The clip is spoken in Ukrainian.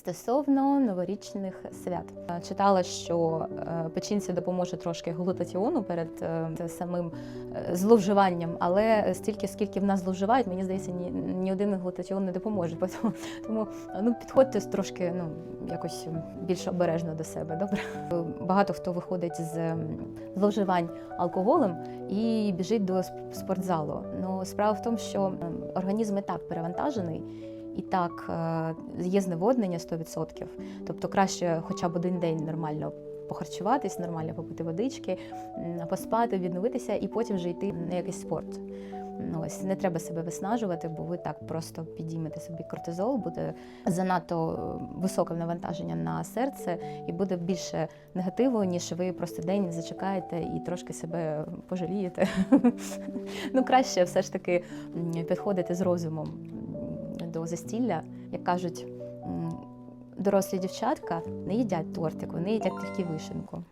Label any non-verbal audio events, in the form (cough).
Стосовно новорічних свят Е, читала, що е, печінці допоможе трошки глутатіону перед е, самим зловживанням, але стільки, скільки в нас зловживають, мені здається, ні, ні один глутатіон не допоможе. (laughs) Тому, тому ну підходьте трошки ну якось більш обережно до себе. Добре, багато хто виходить з зловживань алкоголем і біжить до спортзалу. Ну справа в тому, що організм і так перевантажений. І так, е, є зневоднення 100%. Тобто краще хоча б один день нормально похарчуватись, нормально попити водички, поспати, відновитися і потім вже йти на якийсь спорт. Ну, Ось не треба себе виснажувати, бо ви так просто підіймете собі кортизол, буде занадто е, високе навантаження на серце, і буде більше негативу, ніж ви просто день зачекаєте і трошки себе пожалієте. (laughs) Ну, краще все ж таки підходити з розумом до застілля, як кажуть. Дорослі дівчатка не їдять тортик, вони їдять тільки вишенку.